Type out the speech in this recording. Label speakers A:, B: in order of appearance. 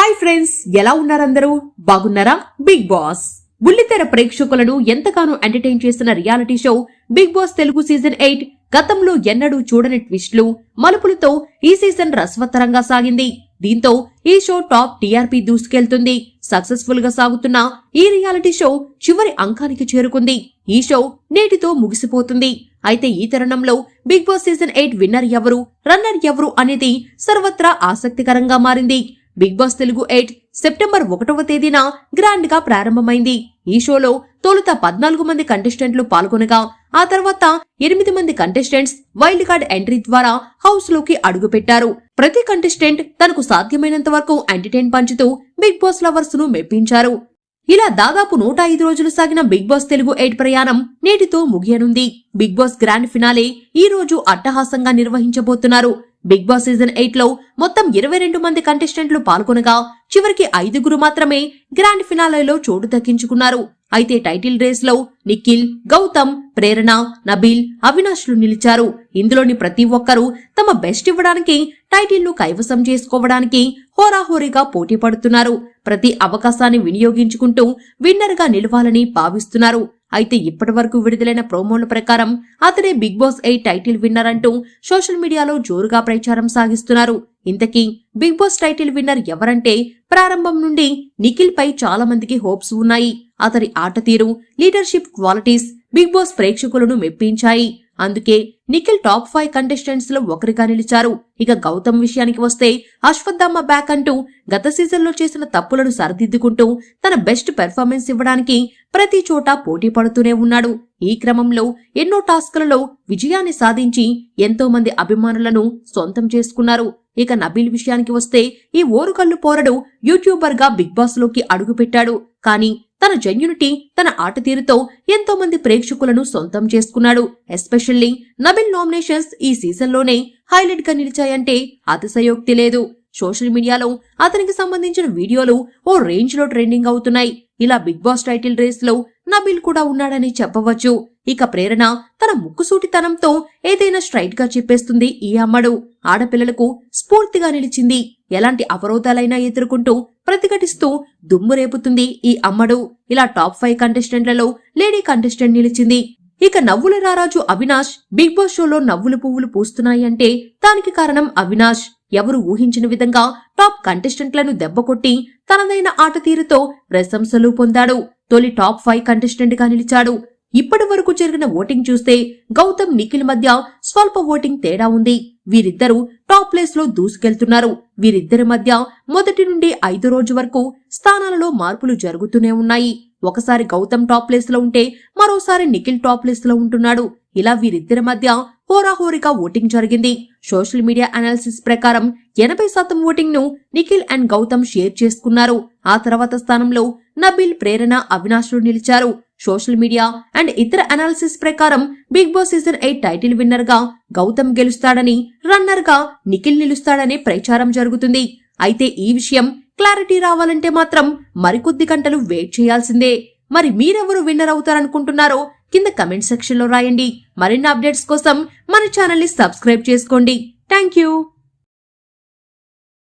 A: Hi friends ఎలా ఉన్నారందరూ? బాగున్నారా? Bigg Boss. బుల్లితెర ప్రేక్షకులను ఎంతగానో ఎంటర్టైన్ చేస్తున్న reality show Bigg Boss Telugu season eight గతంలో ఎన్నడూ చూడని ట్విస్టులు మలుపులతో ఈ సీజన్ రసవత్తరంగా సాగింది. దీంతో ఈ షో టాప్ టీఆర్పీ దూసుకెళ్తుంది. సక్సెస్ఫుల్గా సాగుతున్న ఈ రియాలిటీ షో చివరి అంకానికి చేరుకుంది. ఈ షో నేటితో ముగిసిపోతుంది. అయితే ఈ తరుణంలో Bigg Boss season eight winner ఎవరు రన్నర్ ఎవరు అనేది సర్వత్రా ఆసక్తికరంగా మారింది. Bigg Boss Telugu eight September ఒకటవ తేదీన గ్రాండ్గా ప్రారంభమైంది. ఈ షోలో తొలుత పద్నాలుగు మంది కంటెస్టెంట్లు పాల్గొనగా ఆ తర్వాత ఎనిమిది మంది కంటెస్టెంట్స్ వైల్డ్ కార్డ్ ఎంట్రీ ద్వారా హౌస్లోకి అడుగుపెట్టారు. ప్రతి కంటెస్టెంట్ తనకు సాధ్యమైనంత వరకు ఎంటర్టైన్ పంచుతూ బిగ్ బాస్ లవర్స్ను మెప్పించారు. ఇలా దాదాపు నూట ఐదు రోజులు సాగిన బిగ్ బాస్ తెలుగు ఎయిట్ ప్రయాణం నేటితో ముగియనుంది. బిగ్ బాస్ గ్రాండ్ ఫినాలే ఈ రోజు అట్టహాసంగా నిర్వహించబోతున్నారు. బిగ్ బాస్ సీజన్ ఎయిట్లో మొత్తం ఇరవై రెండు మంది కంటెస్టెంట్లు పాల్గొనగా చివరికి ఐదుగురు మాత్రమే గ్రాండ్ ఫినాలేలో చోటు దక్కించుకున్నారు. అయితే టైటిల్ రేస్లో నిఖిల్ గౌతమ్ ప్రేరణ నబీల్ అవినాష్లు నిలిచారు. ఇందులోని ప్రతి ఒక్కరూ తమ బెస్ట్ ఇవ్వడానికి టైటిల్ను కైవసం చేసుకోవడానికి హోరాహోరీగా పోటీ పడుతున్నారు. ప్రతి అవకాశాన్ని వినియోగించుకుంటూ విన్నర్గా నిలవాలని భావిస్తున్నారు. అయితే ఇప్పటి వరకు విడుదలైన ప్రోమోల ప్రకారం అతడే Bigg Boss eight title winner అంటూ సోషల్ మీడియాలో జోరుగా ప్రచారం సాగిస్తున్నారు. ఇంతకీ బిగ్ బాస్ టైటిల్ విన్నర్ ఎవరంటే ప్రారంభం నుండి నిఖిల్ పై చాలా మందికి హోప్స్ ఉన్నాయి. అతని ఆట తీరు లీడర్షిప్ క్వాలిటీస్ బిగ్ బాస్ ప్రేక్షకులను మెప్పించాయి. అందుకే నిఖిల్ టాప్ ఫైవ్ కంటెస్టెంట్స్లో ఒకరిగా నిలిచారు. ఇక గౌతమ్ విషయానికి వస్తే అశ్వత్థామ బ్యాక్ అంటూ గత సీజన్లో చేసిన తప్పులను సరిదిద్దుకుంటూ తన బెస్ట్ పెర్ఫార్మెన్స్ ఇవ్వడానికి ప్రతి చోట పోటీ పడుతూనే ఉన్నాడు. ఈ క్రమంలో ఎన్నో టాస్కులలో విజయాన్ని సాధించి ఎంతో మంది అభిమానులను సొంతం చేసుకున్నారు. ఇక నబీల్ విషయానికి వస్తే ఈ ఓరుకల్లు పోరడు యూట్యూబర్గా బిగ్ బాస్లోకి అడుగుపెట్టాడు. కానీ తన జెన్యునిటీ తన ఆట తీరుతో ఎంతో మంది ప్రేక్షకులను సొంతం చేసుకున్నాడు. ఎస్పెషల్లీ నబిల్ నామినేషన్స్ ఈ సీజన్లోనే హైలైట్గా నిలిచాయంటే అతిశయోక్తి లేదు. సోషల్ మీడియాలో అతనికి సంబంధించిన వీడియోలు ఓ రేంజ్లో ట్రెండింగ్ అవుతున్నాయి. ఇలా బిగ్ బాస్ టైటిల్ రేస్లో నబీల్ కూడా ఉన్నాడని చెప్పవచ్చు. ఇక ప్రేరణ తన ముక్కుసూటితనంతో ఏదైనా స్ట్రైట్గా చెప్పేస్తుంది ఈ అమ్మడు. ఆడపిల్లలకు స్ఫూర్తిగా నిలిచింది. ఎలాంటి అవరోధాలైనా ఎదుర్కొంటూ ప్రతిఘటిస్తూ దుమ్ము రేపుతుంది ఈ అమ్మడు. ఇలా టాప్ ఫైవ్ కంటెస్టెంట్లలో లేడీ కంటెస్టెంట్ నిలిచింది. ఇక నవ్వుల రారాజు అవినాష్ బిగ్ బాస్ షోలో నవ్వులు పువ్వులు పూస్తున్నాయి అంటే దానికి కారణం అవినాష్. ఎవరు ఊహించిన విధంగా టాప్ కంటెస్టెంట్లను దెబ్బకొట్టి తనదైన ఆట తీరుతో ప్రశంసలు పొందాడు. తొలి టాప్ ఫైవ్ కంటెస్టెంట్గా నిలిచాడు. ఇప్పటి వరకు జరిగిన ఓటింగ్ చూస్తే గౌతమ్ నిఖిల్ మధ్య స్వల్ప ఓటింగ్ తేడా ఉంది. వీరిద్దరూ టాప్ ప్లేస్లో దూసుకెళ్తున్నారు. వీరిద్దరి మధ్య మొదటి నుండి ఐదు రోజు వరకు స్థానాలలో మార్పులు జరుగుతూనే ఉన్నాయి. ఒకసారి గౌతమ్ టాప్ ప్లేస్లో ఉంటే మరోసారి నిఖిల్ టాప్ ప్లేస్లో ఉంటున్నాడు. ఇలా వీరిద్దరి మధ్య హోరాహోరీగా ఓటింగ్ జరిగింది. సోషల్ మీడియా అనాలిసిస్ ప్రకారం ఎనభై శాతం ఓటింగ్ను నిఖిల్ అండ్ గౌతమ్ షేర్ చేసుకున్నారు. ఆ తర్వాత స్థానంలో నబిల్ ప్రేరణ అవినాష్లు నిలిచారు. సోషల్ మీడియా అండ్ ఇతర అనాలిసిస్ ప్రకారం Bigg Boss season eight title విన్నర్గా Gautham గెలుస్తాడని రన్నర్గా నిఖిల్ నిలుస్తాడనే ప్రచారం జరుగుతుంది. అయితే ఈ విషయం క్లారిటీ రావాలంటే మాత్రం మరికొద్ది గంటలు వెయిట్ చేయాల్సిందే. మరి మీరెవరు విన్నర్ అవుతారనుకుంటున్నారో కింద కమెంట్ సెక్షన్లో రాయండి. మరిన్ని అప్డేట్స్ కోసం మన ఛానల్ని సబ్స్క్రైబ్ చేసుకోండి. Thank you